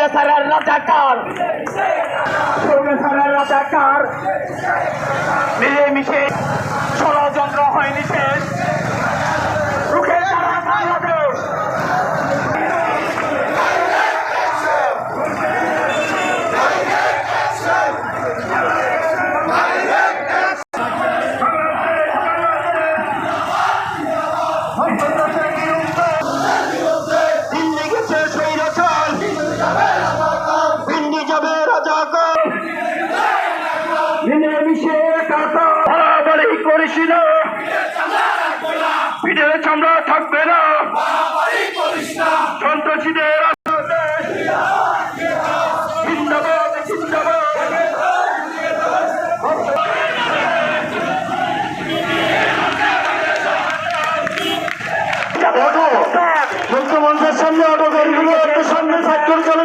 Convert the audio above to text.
স্বৈরাচারের রাজাকার। স্বৈরাচারের রাজাকার। মিলেমিশে ষড়যন্ত্র হয়নি সে। মিলেমিশে একাকার বাড়াবাড়ি করিস না। পিঠের চামড়া থাকবে না। সন্ত্রাসীদের মুখ্যমন্ত্রীর সামনে অটো গাড়িগুলো সামনে সাইড চলে